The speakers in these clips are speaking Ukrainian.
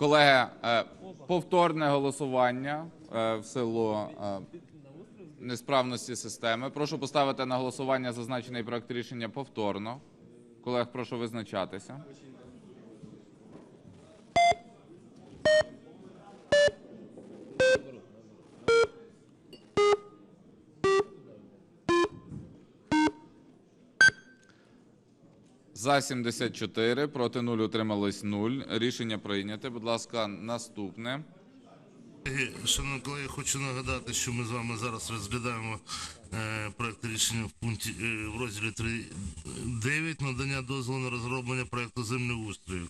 Колеги, е, повторне голосування е, в силу е, несправності системи. Прошу поставити на голосування зазначений проект рішення повторно. Колег, прошу визначатися. За 74, проти 0, утрималось 0. Рішення прийняте. Будь ласка, наступне. Колеги, Шановні колеги, хочу нагадати, що ми з вами зараз розглядаємо е, проект рішення в пункті е, в розділі 3.9 надання дозволу на розроблення проекту землеустрою.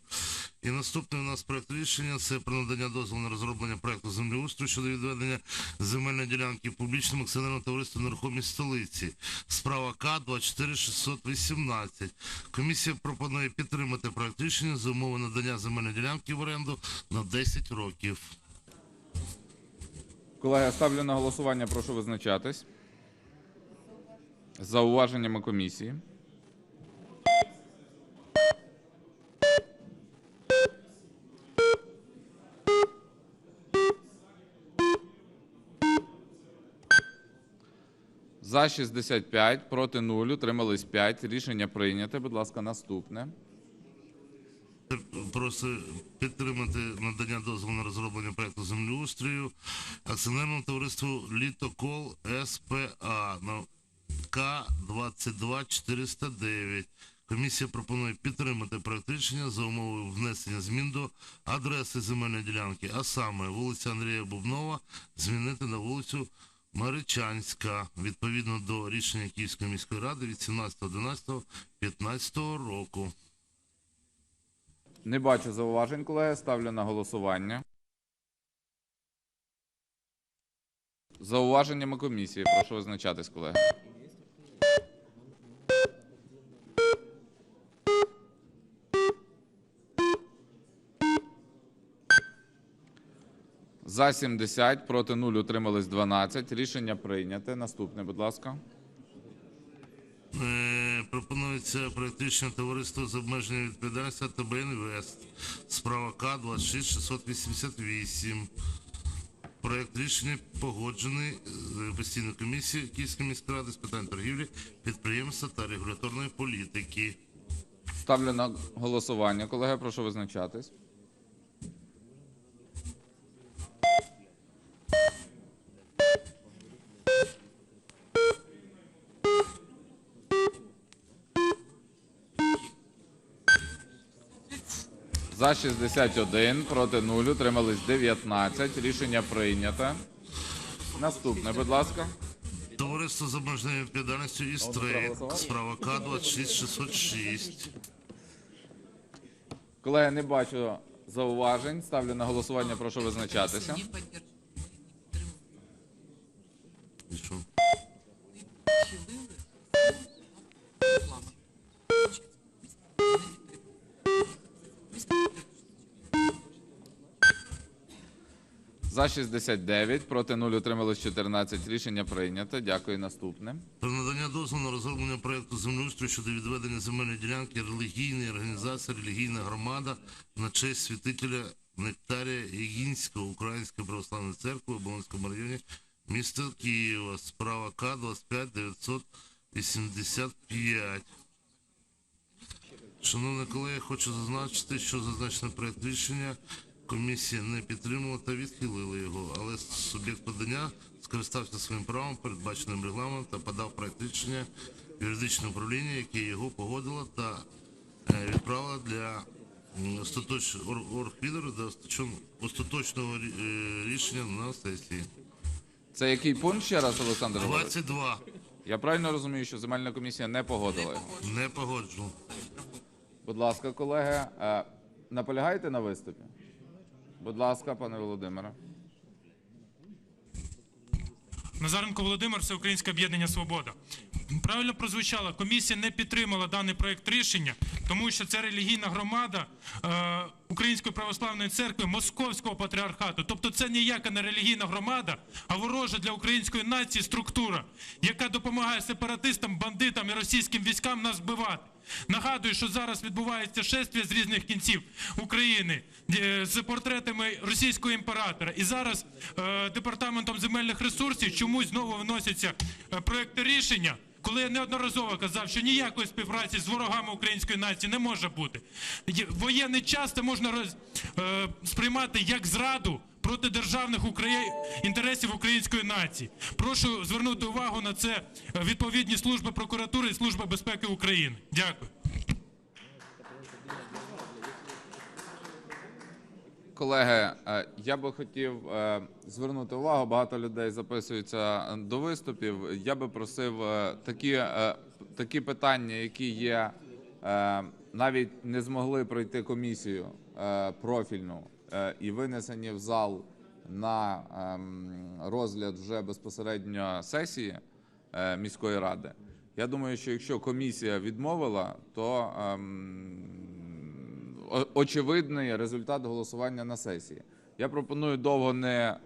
І наступний у нас проект рішення це про надання дозволу на розроблення проекту землеустрою щодо відведення земельної ділянки публічному акціонерному товариству нерухомість столиці. Справа К 24618. Комісія пропонує підтримати проект рішення за умови надання земельної ділянки в оренду на 10 років. Колеги, ставлю на голосування. Прошу визначатись. З зауваженнями комісії. За 65, проти 0, утримались 5. Рішення прийняте. Будь ласка, наступне. Просто підтримати надання дозволу на розроблення проекту землеустрою акціонерному товариству Літокол СПА на К 22409. Комісія пропонує підтримати проект рішення за умови внесення змін до адреси земельної ділянки, а саме вулиця Андрія Бубнова змінити на вулицю Маричанська відповідно до рішення Київської міської ради від 17.11.15 року. Не бачу зауважень, колеги. Ставлю на голосування. Зауваженнями комісії. Прошу визначатись, колеги. За 70, проти 0, утримались 12. Рішення прийняте. Наступне, будь ласка. Пропонується практичне рішення товариства з обмеженою відповідальністю АТБ Інвест. Справа К 26688. Проект рішення погоджений постійною комісією Київської міської ради з питань торгівлі, підприємства та регуляторної політики. Ставлю на голосування. Колеги, прошу визначатись. За 61, проти 0, утримались 19. Рішення прийнято. Наступне, будь ласка. Товариство з обмеженою відповідальністю Істрейт. Справа К 26606. Колеги, не бачу зауважень. Ставлю на голосування, прошу визначатися. Не поддерживаю. І що? За 69, проти 0, утрималось 14. Рішення прийнято. Дякую. Наступне. Про надання дозволу на розроблення проекту землеустрою щодо відведення земельної ділянки релігійної організації релігійна громада на честь святителя Нектарія Єгінського Української православної церкви в Оболонському районі міста Києва. Справа К 25 985. Шановні колеги, хочу зазначити, що зазначений проект рішення комісія не підтримала та відхилила його, але суб'єкт подання скористався своїм правом, передбаченим регламентом, та подав проект рішення юридичне управління, яке його погодило та е, відправило для м, остаточ... ор- до остаточного е, рішення на сесії. Це який пункт ще раз, Олександр? Григорович? 22. Я правильно розумію, що земельна комісія не погодила його. Не погоджу. Будь ласка, колеги, е, наполягаєте на виступі? Будь ласка, пане Володимире. Назаренко Володимир, Всеукраїнське об'єднання Свобода. Правильно прозвучало, комісія не підтримала даний проект рішення, тому що це релігійна громада. Е, Української православної церкви Московського патріархату. Тобто це ніяка не релігійна громада, а ворожа для української нації структура, яка допомагає сепаратистам, бандитам і російським військам нас вбивати. Нагадую, що зараз відбувається шествие з різних кінців України е, з портретами російського імператора. І зараз е, департаментом земельних ресурсів чомусь знову вносяться е, проекти рішення. Коли я неодноразово казав, що ніякої співпраці з ворогами української нації не може бути. Воєнний час це можна роз, е, сприймати як зраду проти державних Украї... інтересів української нації. Прошу звернути увагу на це е, відповідні служби прокуратури і служби безпеки України. Дякую. Колеги, е, я би хотів е, звернути увагу. Багато людей записуються до виступів. Я би просив такі, такі питання, які є, навіть не змогли пройти комісію е, профільну е, і винесені в зал на ем, розгляд вже безпосередньо сесії е, міської ради. Я думаю, що якщо комісія відмовила, то ем, очевидний результат голосування на сесії. Я пропоную довго не,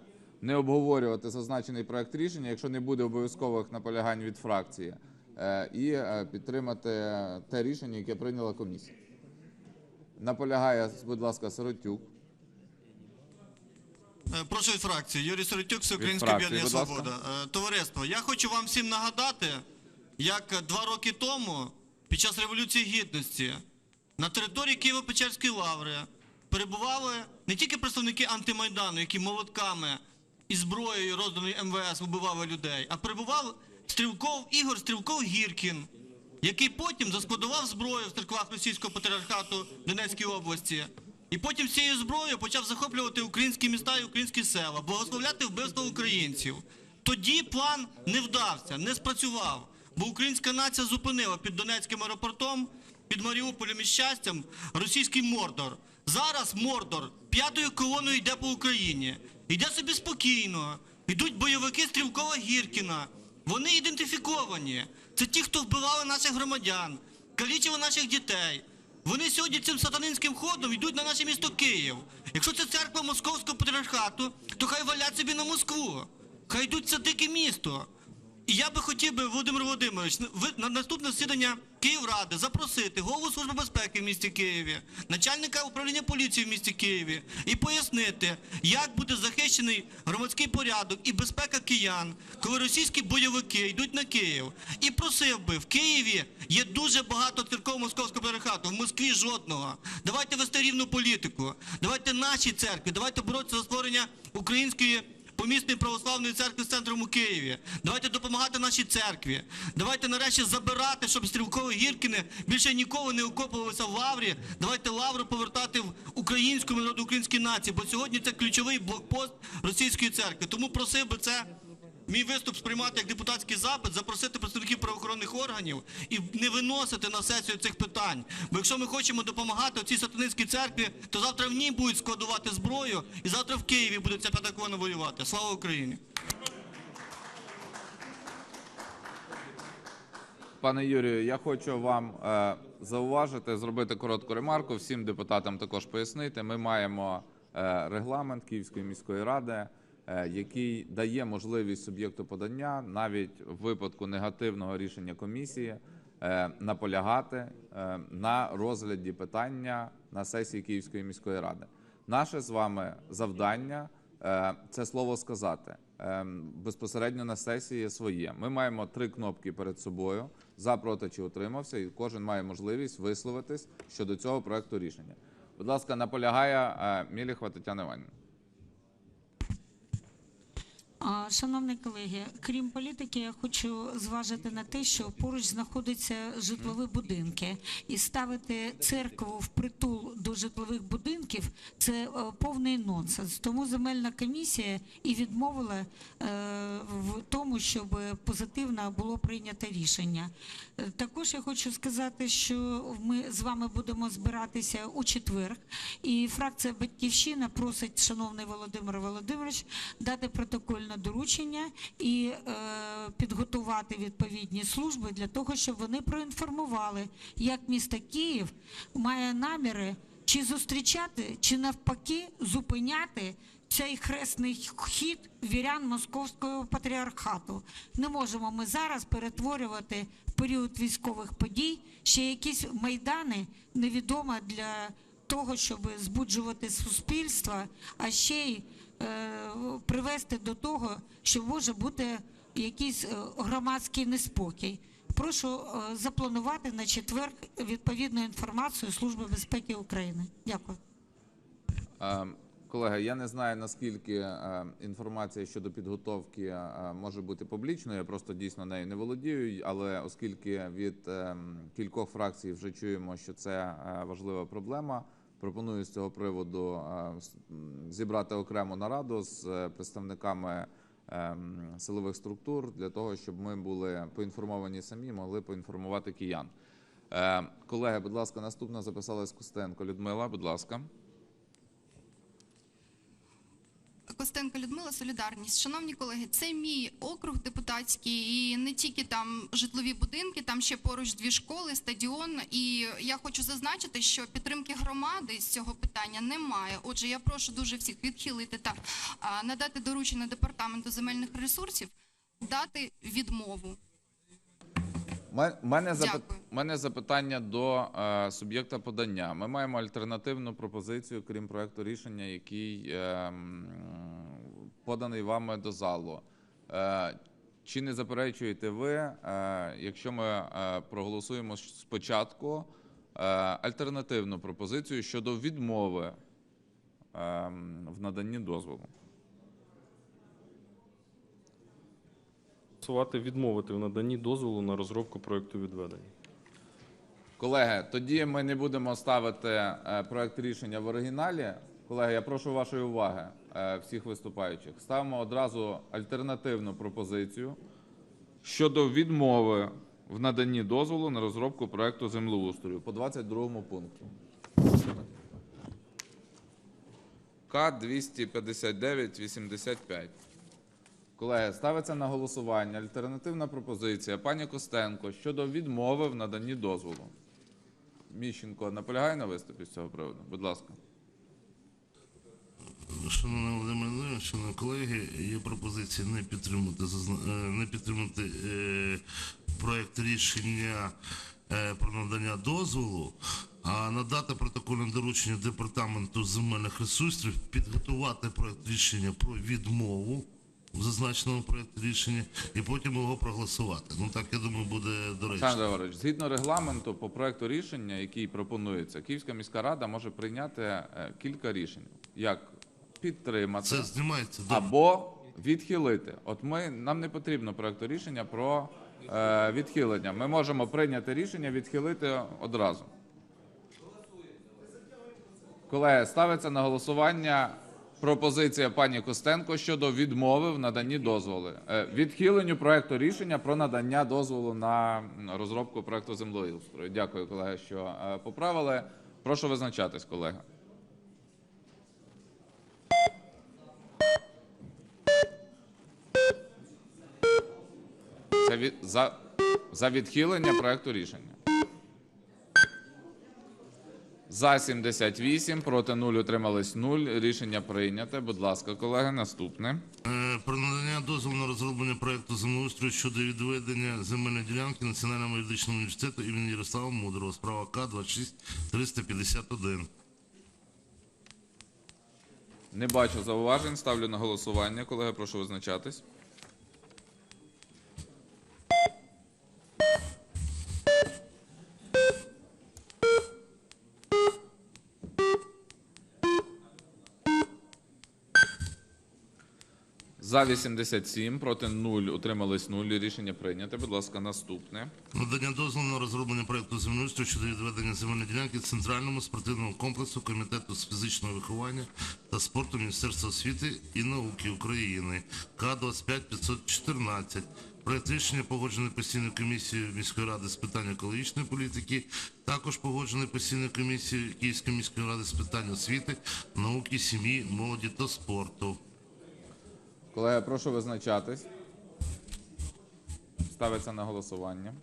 не обговорювати зазначений проект рішення, якщо не буде обов'язкових наполягань від фракції, і е, підтримати те рішення, яке прийняла комісія. Наполягає, будь ласка, Сиротюк. Е, Прошу від фракції. Юрій Соротюк, Всеукраїнське об'єднання. Свобода. Е, Товариство, я хочу вам всім нагадати, як два роки тому, під час Революції Гідності, на території Києво-Печерської лаври перебували не тільки представники антимайдану, які молотками і зброєю, розданою МВС, вбивали людей, а перебував Стрілков Ігор Стрілков Гіркін, який потім заскладував зброю в церквах російського патріархату Донецької області. І потім цією зброєю почав захоплювати українські міста і українські села, благословляти вбивство українців. Тоді план не вдався, не спрацював, бо українська нація зупинила під Донецьким аеропортом, під Маріуполем і щастям російський Мордор. Зараз Мордор п'ятою колоною йде по Україні. Йде собі спокійно. Йдуть бойовики Стрілкова Гіркіна. Вони ідентифіковані. Це ті, хто вбивали наших громадян, калічили наших дітей. Вони сьогодні цим сатанинським ходом йдуть на наше місто Київ. Якщо це церква московського патріархату, то хай валять собі на Москву. Хай йдуть це дике місто. І я би хотів би, Володимир Володимирович, ви на наступне засідання Київради запросити голову Служби безпеки в місті Києві, начальника управління поліції в місті Києві і пояснити, як буде захищений громадський порядок і безпека киян, коли російські бойовики йдуть на Київ. І просив би, в Києві є дуже багато церков московського патріархату, в Москві жодного. Давайте вести рівну політику. Давайте наші церкві, давайте боротися за створення української помісної православної церкви з центром у Києві. Давайте допомагати нашій церкві. Давайте нарешті забирати, щоб стрілкові гіркини більше ніколи не окопувалися в лаврі. Давайте лавру повертати в українську народу українській нації, бо сьогодні це ключовий блокпост російської церкви. Тому просив би це. Мій виступ сприймати як депутатський запит, запросити представників правоохоронних органів і не виносити на сесію цих питань. Бо якщо ми хочемо допомагати цій сатанинській церкві, то завтра в ній будуть складувати зброю, і завтра в Києві буде ця п'ята колона воювати. Слава Україні! Пане Юрію, я хочу вам е, зауважити, зробити коротку ремарку. Всім депутатам також пояснити. Ми маємо е, регламент Київської міської ради, який дає можливість суб'єкту подання навіть в випадку негативного рішення комісії е, наполягати е, на розгляді питання на сесії Київської міської ради. Наше з вами завдання е, це слово сказати е, безпосередньо на сесії своє. Ми маємо три кнопки перед собою: за, проти чи утримався, і кожен має можливість висловитись щодо цього проекту рішення. Будь ласка, наполягає е, Міліхова Тетяна Іванівна. Шановні колеги, крім політики, я хочу зважити на те, що поруч знаходяться житлові будинки, і ставити церкву в притул до житлових будинків це е, повний нонсенс. Тому земельна комісія і відмовила е, в тому, щоб позитивно було прийнято рішення. Е, Також я хочу сказати, що ми з вами будемо збиратися у четвер, і фракція Батьківщина просить, шановний Володимир Володимирович, дати протокольне доручення і е, підготувати відповідні служби для того, щоб вони проінформували, як місто Київ має наміри чи зустрічати, чи навпаки зупиняти цей хресний хід вірян Московського патріархату. Не можемо ми зараз перетворювати в період військових подій ще якісь майдани невідомо для того, щоб збуджувати суспільство, а ще й е, привести до того, що може бути якийсь е, громадський неспокій. Прошу е, запланувати на четвер відповідну інформацію Служби безпеки України. Дякую. Е, Колеги, я не знаю наскільки е, інформація щодо підготовки е, може бути публічною. Я просто дійсно нею не володію. Але оскільки від е, кількох фракцій вже чуємо, що це важлива проблема, пропоную з цього приводу зібрати окрему нараду з представниками силових структур для того, щоб ми були поінформовані самі, могли поінформувати киян. Колеги, будь ласка, наступна записалась Костенко Людмила. Будь ласка. Костенко Людмила, Солідарність. Шановні колеги, це мій округ депутатський, і не тільки там житлові будинки, там ще поруч дві школи, стадіон. І я хочу зазначити, що підтримки громади з цього питання немає. Отже, я прошу дуже всіх відхилити та надати доручення департаменту земельних ресурсів дати відмову. Ме- Мене, запит... Мене запитання до е, суб'єкта подання. Ми маємо альтернативну пропозицію, крім проекту рішення, який е, поданий вами до залу. Е, чи не заперечуєте ви, е, якщо ми е, проголосуємо спочатку е, альтернативну пропозицію щодо відмови е, в наданні дозволу? Голосувати відмовити в наданні дозволу на розробку проекту відведення. Колеги, тоді ми не будемо ставити е, проект рішення в оригіналі. Колеги, я прошу вашої уваги е, всіх виступаючих. Ставимо одразу альтернативну пропозицію щодо відмови в наданні дозволу на розробку проекту землеустрою по 22 пункту. К 259-85. Колеги, ставиться на голосування альтернативна пропозиція пані Костенко щодо відмови в наданні дозволу. Міщенко наполягає на виступі з цього приводу? Будь ласка. Шановний Володимир Володимирович, шановні колеги, є пропозиція не підтримати е, не підтримати е, проект рішення е, про надання дозволу, а надати протокольне доручення департаменту земельних ресурсів підготувати проект рішення про відмову в зазначеному проєкті рішення і потім його проголосувати. Ну так я думаю, буде доречно. Олександр Григорович, згідно регламенту по проекту рішення, який пропонується, Київська міська рада може прийняти е, кілька рішень, як підтримати Це знімається або відхилити. От ми нам не потрібно проекту рішення про е, відхилення. Ми можемо прийняти рішення відхилити одразу. Колеги, ставиться на голосування пропозиція пані Костенко щодо відмови в наданні дозволу. Е, Відхиленню проекту рішення про надання дозволу на розробку проекту землеустрою. Дякую, колеги, що е, поправили. Прошу визначатись, колеги. Це за, за відхилення проекту рішення. За 78, проти 0, утримались 0. Рішення прийняте. Будь ласка, колеги, наступне. Е, Про надання дозволу на розроблення проекту землеустрою щодо відведення земельної ділянки Національному юридичному університету імені Ярослава Мудрого. Справа К 26 351. Не бачу зауважень. Ставлю на голосування. Колеги, прошу визначатись. За 87, проти 0, утримались 0. Рішення прийняте. Будь ласка, наступне. Надання дозволу на розроблення проекту землеустрою щодо відведення земельної ділянки Центральному спортивному комплексу Комітету з фізичного виховання та спорту Міністерства освіти і науки України К 25 514. Проект рішення погоджений постійною комісією міської ради з питань екологічної політики, також погоджений постійною комісією Київської міської ради з питань освіти, науки, сім'ї, молоді та спорту. Колеги, прошу визначатись. Ставиться на голосування.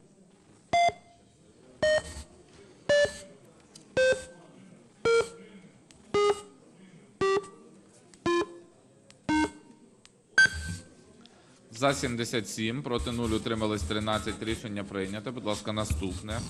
За 77, проти 0 утримались 13. Рішення прийнято. Будь ласка, наступне.